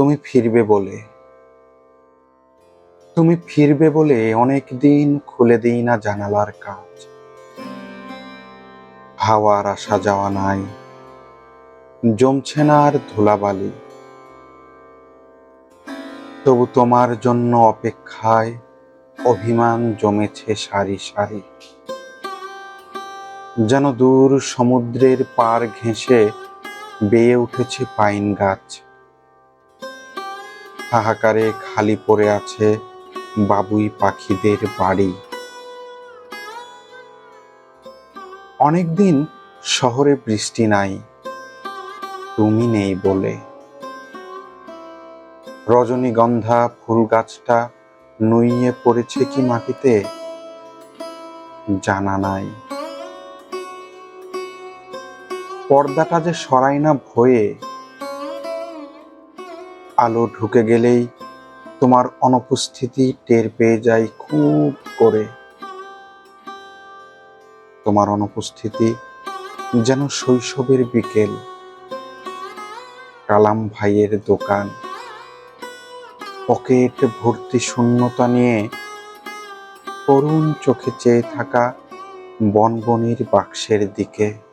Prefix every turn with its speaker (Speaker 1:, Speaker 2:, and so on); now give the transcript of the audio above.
Speaker 1: তুমি ফিরবে বলে। তুমি ফিরবে বলে অনেক দিন খুলে দিই না জানালার কাজ। হাওয়ার আসা যাওয়া নাই। জমছে না আর ধুলাবালি। তবু তোমার জন্য অপেক্ষায় অভিমান জমেছে সারি সারি। যেন দূর সমুদ্রের পার ঘেঁষে বেয়ে উঠেছে পাইন গাছ। হাহাকারে খালি পড়ে আছে বাবুই পাখিদের বাড়ি। অনেকদিন শহরে বৃষ্টি নাই, তুমি নেই বলে। রজনীগন্ধা ফুল গাছটা নুইয়ে পড়েছে কি মাটিতে, জানা নাই। পর্দাটা যে সরাই না ভয়ে আলো ঢুকে গেলেই তোমার অনুপস্থিতি টের পেয়ে যাই খুব করে। তোমার অনুপস্থিতি যেন শৈশবের বিকেল। কালাম ভাইয়ের দোকান। পকেট ভর্তি শূন্যতা নিয়ে করুণ চোখে চেয়ে থাকা বনবনির বাক্সের দিকে।